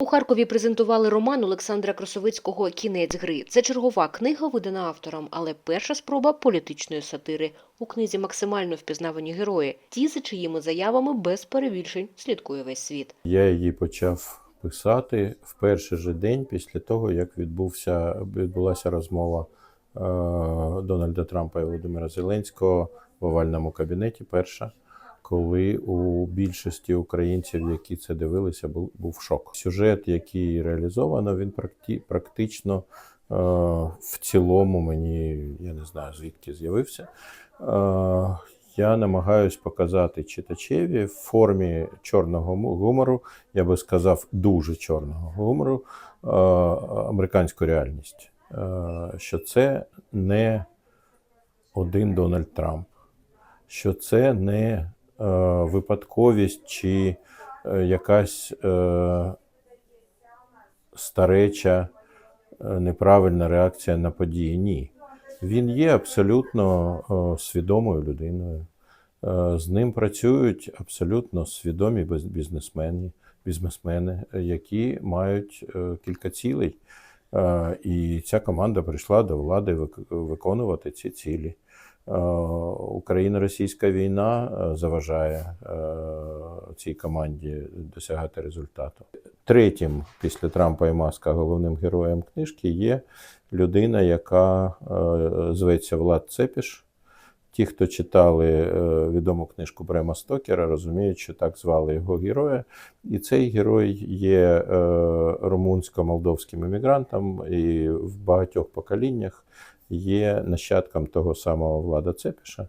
У Харкові презентували роман Олександра Красовицького Кінець гри. Це чергова книга, видана автором, але перша спроба політичної сатири. У книзі максимально впізнавані герої, ті, за чиїми заявами без перебільшень слідкує весь світ. Я її почав писати в перший же день після того, як відбувся, відбулася розмова е, Дональда Трампа і Володимира Зеленського в овальному кабінеті. Перша, коли у більшості українців, які це дивилися, був, був шок. Сюжет, який реалізовано, він практі, практично е, в цілому мені я не знаю звідки з'явився. Е, я намагаюсь показати читачеві в формі чорного гумору, я би сказав, дуже чорного гумору, е, американську реальність. Е, що це не один Дональд Трамп, що це не випадковість чи е, якась е, стареча е, неправильна реакція на події. Ні. Він є абсолютно е, свідомою людиною. Е, З ним працюють абсолютно свідомі бізнесмени, бізнесмени, е, які мають е, кілька цілей. Е, І ця команда прийшла до влади виконувати ці цілі. Е, Україно-російська війна е, заважає е, цій команді досягати результату. Третім після Трампа і Маска головним героєм книжки є людина, яка зветься Влад Цепіш. Ті, хто читали е, відому книжку Брема Стокера, розуміють, що так звали його героя. І цей герой є е, румунсько-молдовським емігрантом і в багатьох поколіннях є нащадком того самого Влада Цепіша.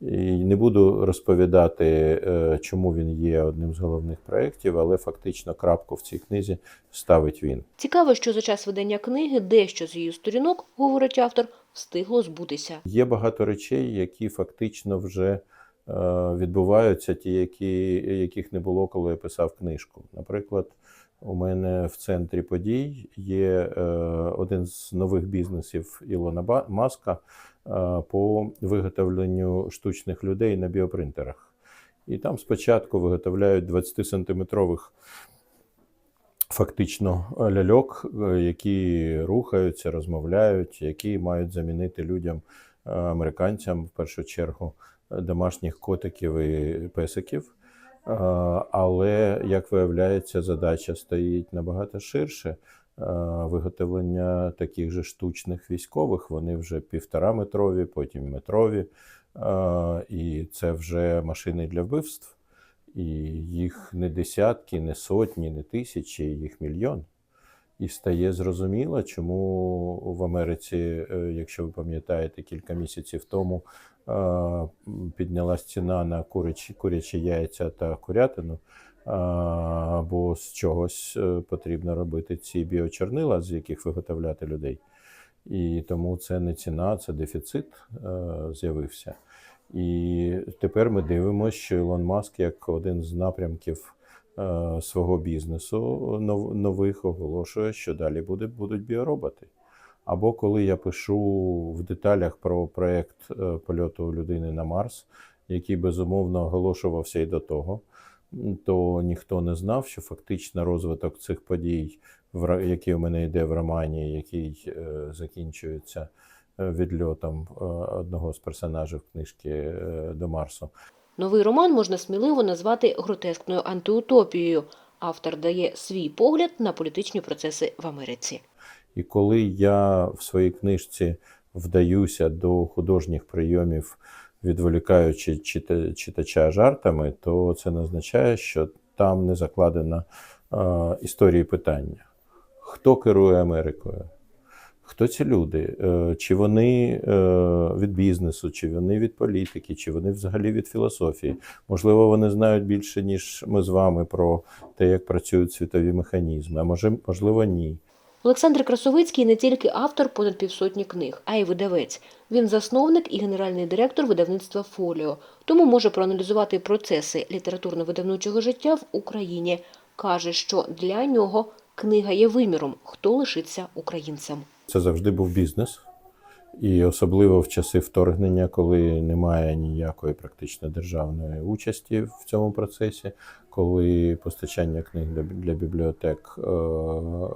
І не буду розповідати, е, чому він є одним з головних проєктів, але фактично крапку в цій книзі ставить він. Цікаво, що за час видання книги дещо з її сторінок, говорить автор, встигло збутися. Є багато речей, які фактично вже е, відбуваються, ті, які, яких не було, коли я писав книжку. Наприклад, у мене в центрі подій є е, один з нових бізнесів Ілона Маска е, по виготовленню штучних людей на біопринтерах. І там спочатку виготовляють 20-сантиметрових фактично ляльок, е, які рухаються, розмовляють, які мають замінити людям, е, американцям в першу чергу, е, домашніх котиків і песиків. Е, Але, як виявляється, задача стоїть набагато ширше. Е, Виготовлення таких же штучних військових, вони вже півтораметрові, потім метрові, Е, і це вже машини для вбивств. І їх не десятки, не сотні, не тисячі, їх мільйон. І стає зрозуміло, чому в Америці, е, якщо ви пам'ятаєте, кілька місяців тому е, піднялась ціна на курячі, курячі яйця та курятину, е, бо з чогось потрібно робити ці біочорнила, з яких виготовляти людей. І тому це не ціна, це дефіцит з'явився. І тепер ми дивимося, що Ілон Маск, як один з напрямків е, свого бізнесу нов- нових, оголошує, що далі буде, будуть біороботи. Або коли я пишу в деталях про проєкт е, польоту людини на Марс, який безумовно оголошувався і до того, то ніхто не знав, що фактично розвиток цих подій, який у мене йде в романі, який е, закінчується відльотом е, одного з персонажів книжки е, до Марсу. Новий роман можна сміливо назвати гротескною антиутопією. Автор дає свій погляд на політичні процеси в Америці. І коли я в своїй книжці вдаюся до художніх прийомів, відволікаючи читача жартами, то це не означає, що там не закладена е, історії питання. Хто керує Америкою? Хто ці люди? Е, Чи вони е, від бізнесу, чи вони від політики, чи вони взагалі від філософії? Можливо, вони знають більше, ніж ми з вами про те, як працюють світові механізми, а може, можливо, ні. Олександр Красовицький не тільки автор понад півсотні книг, а й видавець. Він засновник і генеральний директор видавництва Фоліо, тому може проаналізувати процеси літературно-видавничого життя в Україні. Каже, що для нього книга є виміром, хто лишиться українцем. Це завжди був бізнес. І особливо в часи вторгнення, коли немає ніякої практично державної участі в цьому процесі, коли постачання книг для, бібліотек е,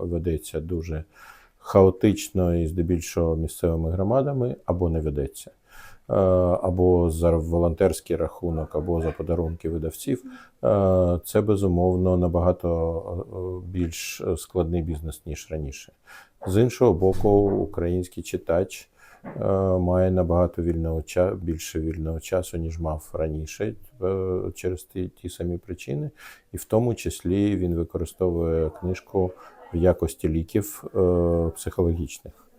ведеться дуже хаотично і здебільшого місцевими громадами, або не ведеться, або за волонтерський рахунок, або за подарунки видавців, е, це безумовно набагато е, більш складний бізнес ніж раніше. З іншого боку, український читач е, має набагато вільного часу, більше вільного часу, ніж мав раніше е, через ті, ті самі причини, і в тому числі він використовує книжку в якості ліків е, психологічних.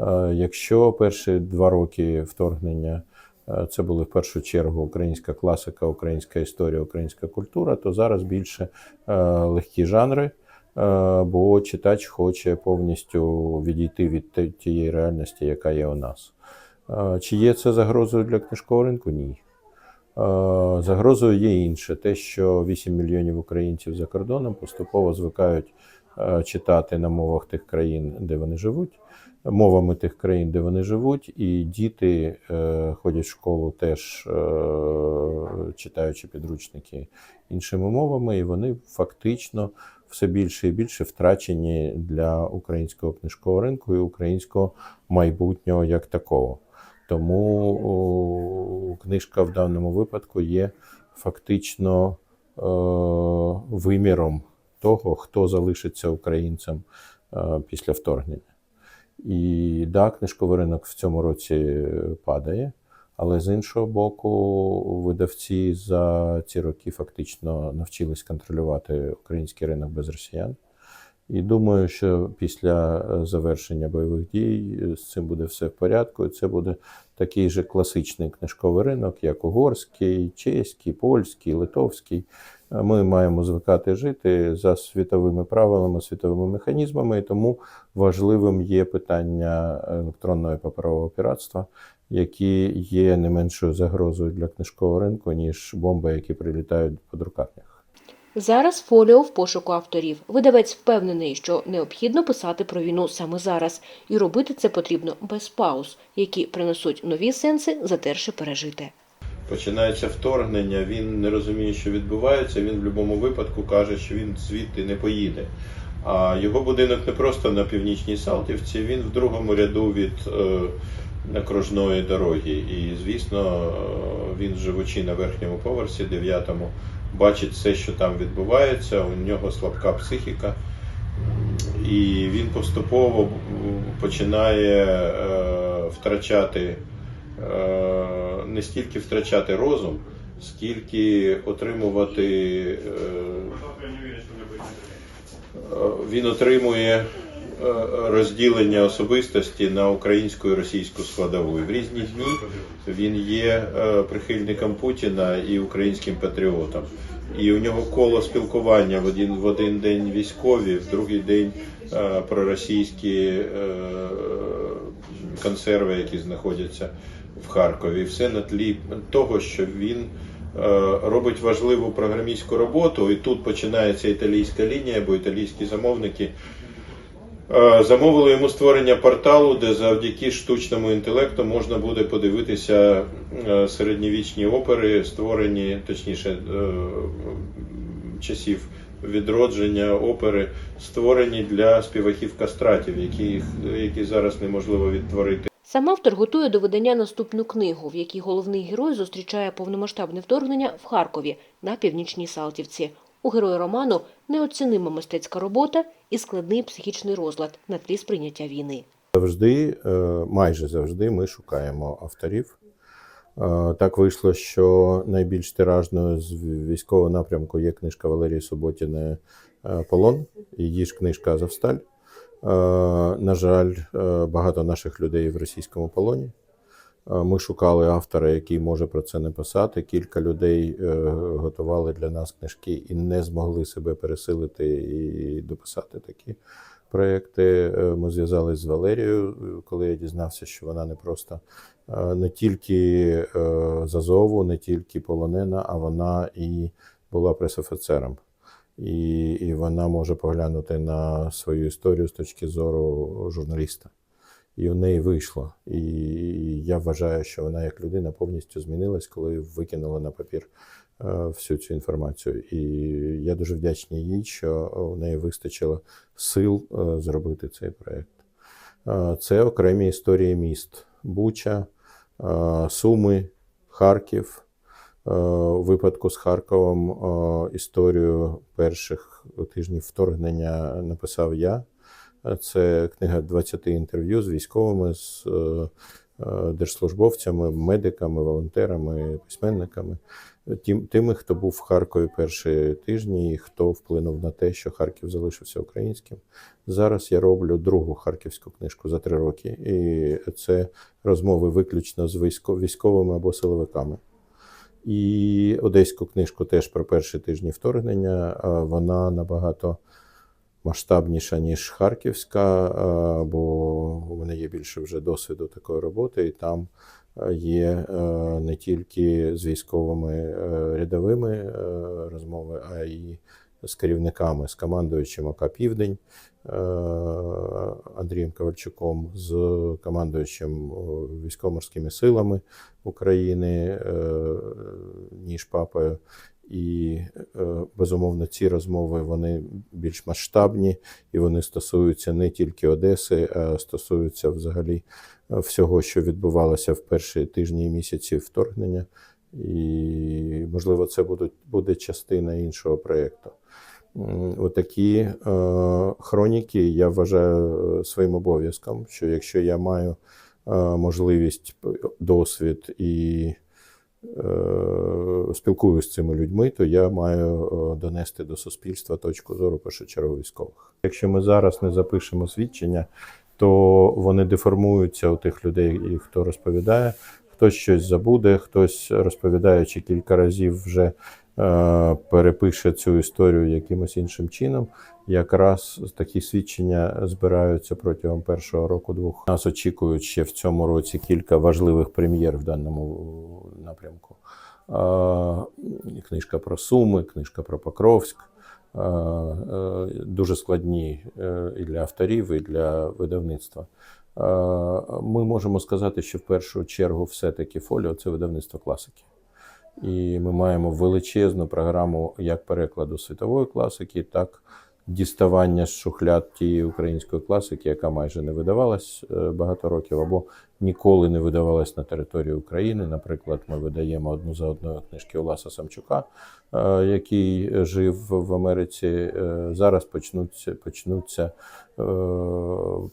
Е, Якщо перші два роки вторгнення е, це були в першу чергу українська класика, українська історія, українська культура, то зараз більше е, легкі жанри, бо читач хоче повністю відійти від тієї реальності, яка є у нас. Чи є це загрозою для книжкового ринку? Ні. Загрозою є інше, те, що 8 мільйонів українців за кордоном поступово звикають читати на мовах тих країн, де вони живуть, мовами тих країн, де вони живуть, і діти е, ходять в школу теж е, читаючи підручники іншими мовами, і вони фактично все більше і більше втрачені для українського книжкового ринку і українського майбутнього як такого. Тому о, книжка в даному випадку є фактично е, виміром того, хто залишиться українцем е, після вторгнення. І да, книжковий ринок в цьому році падає, але з іншого боку, видавці за ці роки фактично навчились контролювати український ринок без росіян. І думаю, що після е, завершення бойових дій е, з цим буде все в порядку. Це буде такий же класичний книжковий ринок, як угорський, чеський, польський, литовський. Ми маємо звикати жити за світовими правилами, світовими механізмами, і тому важливим є питання електронного і паперового піратства, які є не меншою загрозою для книжкового ринку, ніж бомби, які прилітають по друкарнях. Зараз фоліо в пошуку авторів. Видавець впевнений, що необхідно писати про війну саме зараз, і робити це потрібно без пауз, які принесуть нові сенси, затерши пережити. Починається вторгнення, він не розуміє, що відбувається. Він в будь-якому випадку каже, що він звідти не поїде. А його будинок не просто на північній Салтівці, він в другому ряду від е, окружної дороги. І, звісно, е, він, живучи на верхньому поверсі, дев'ятому, бачить все, що там відбувається. У нього слабка психіка. І він поступово починає е, втрачати не стільки втрачати розум, скільки отримувати. е, Він отримує е, розділення особистості на українську і російську складову. І в різні дні він є е, прихильником Путіна і українським патріотом. І у нього коло спілкування в один, в один день військові, в другий день проросійські консерви, які знаходяться в Харкові. Все на тлі того, що він е, робить важливу програмістську роботу, і тут починається італійська лінія, бо італійські замовники Е, Замовили йому створення порталу, де завдяки штучному інтелекту можна буде подивитися е, середньовічні опери, створені, точніше, часів відродження опери, створені для співаків кастратів, які, які зараз неможливо відтворити. Сам автор готує до видання наступну книгу, в якій головний герой зустрічає повномасштабне вторгнення в Харкові на північній Салтівці. У героя роману неоцінима мистецька робота і складний психічний розлад на тлі сприйняття війни. Завжди, е, майже завжди, ми шукаємо авторів. Е, Так вийшло, що найбільш тиражною з військового напрямку є книжка Валерії Суботіної е, Полон, її ж книжка Азовсталь. Е, На жаль, е, багато наших людей в російському полоні. Е, Ми шукали автора, який може про це написати. Кілька людей готували для нас книжки і не змогли себе пересилити і дописати такі проекти. Ми зв'язались з Валерією, коли я дізнався, що вона не просто не тільки е, з Азову, не тільки полонена, а вона і була пресофіцером. І, і вона може поглянути на свою історію з точки зору журналіста. і у неї вийшло. І я вважаю, що вона як людина повністю змінилась, коли викинула на папір е, всю цю інформацію. І я дуже вдячний їй, що у неї вистачило сил е, зробити цей проєкт. Е, Це окремі історії міст: Буча, Суми, Харків. Е, У випадку з Харковом е, історію перших тижнів вторгнення написав я. Е, Це книга 20 інтерв'ю з військовими, з е, е, держслужбовцями, медиками, волонтерами, письменниками, е, тим, тими, хто був в Харкові перші тижні і хто вплинув на те, що Харків залишився українським. Зараз я роблю другу харківську книжку за три роки, і це розмови виключно з військо- військовими або силовиками. І одеську книжку теж про перші тижні вторгнення. Вона набагато масштабніша, ніж Харківська, бо у мене є більше вже досвіду такої роботи, і там є е, не тільки з військовими е, рядовими е, розмови, а й з керівниками, з командуючим ОК Південь е, Андрієм Ковальчуком, з командуючим о, військово-морськими силами України, е, ніж папою. І е, безумовно, ці розмови вони більш масштабні і вони стосуються не тільки Одеси, а стосуються взагалі е, всього, що відбувалося в перші тижні і місяці вторгнення. І, можливо, це буде, буде частина іншого проєкту. Отакі е, хроніки я вважаю е, своїм обов'язком, що якщо я маю е, можливість, досвід і е, спілкуюся з цими людьми, то я маю е, донести до суспільства точку зору першочергово військових. Якщо ми зараз не запишемо свідчення, то вони деформуються у тих людей, хто розповідає. Хтось щось забуде, хтось, розповідаючи кілька разів, вже е, перепише цю історію якимось іншим чином. Якраз такі свідчення збираються протягом першого року-двох. Нас очікують ще в цьому році кілька важливих прем'єр в даному напрямку. Е, Книжка про Суми, книжка про Покровськ. Е, Дуже складні і для авторів, і для видавництва. Е, Ми можемо сказати, що в першу чергу все-таки фоліо це видавництво класики. І ми маємо величезну програму як перекладу світової класики, так діставання з шухляд тієї української класики, яка майже не видавалась е, багато років, або ніколи не видавалась на території України. Наприклад, ми видаємо одну за одною книжки Оласа Самчука, е, який жив в Америці. Е, Зараз почнуться, почнуться,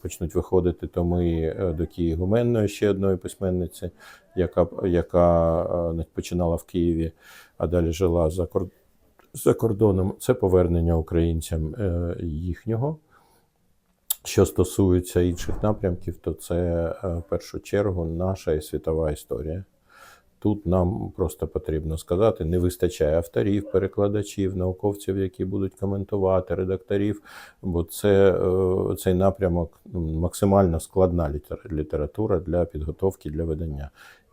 почнуть виходити томи до Кії Гуменної, ще одної письменниці, яка, яка починала в Києві, а далі жила за кордоном за кордоном це повернення українцям е, їхнього. Що стосується інших напрямків, то це е, в першу чергу наша і світова історія. Тут нам просто потрібно сказати: не вистачає авторів, перекладачів, науковців, які будуть коментувати, редакторів, бо це е, цей напрямок ну, максимально складна література для підготовки для видання.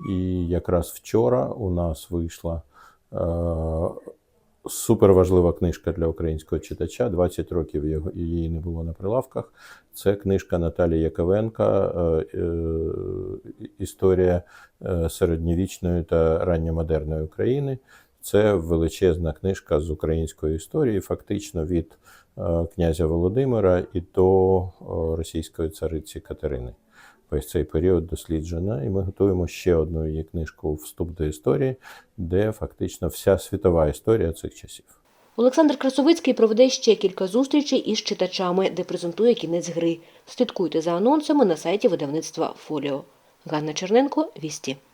І якраз вчора у нас вийшла. Е, Суперважлива книжка для українського читача. 20 років його- її не було на прилавках. Це книжка Наталії Яковенка е, е, Історія е, середньовічної та ранньомодерної України. Це величезна книжка з української історії, фактично від князя Володимира і до російської цариці Катерини. Весь цей період досліджена, і ми готуємо ще одну її книжку Вступ до історії, де фактично вся світова історія цих часів. Олександр Красовицький проведе ще кілька зустрічей із читачами, де презентує кінець гри. Слідкуйте за анонсами на сайті видавництва Фоліо. Ганна Черненко, Вісті.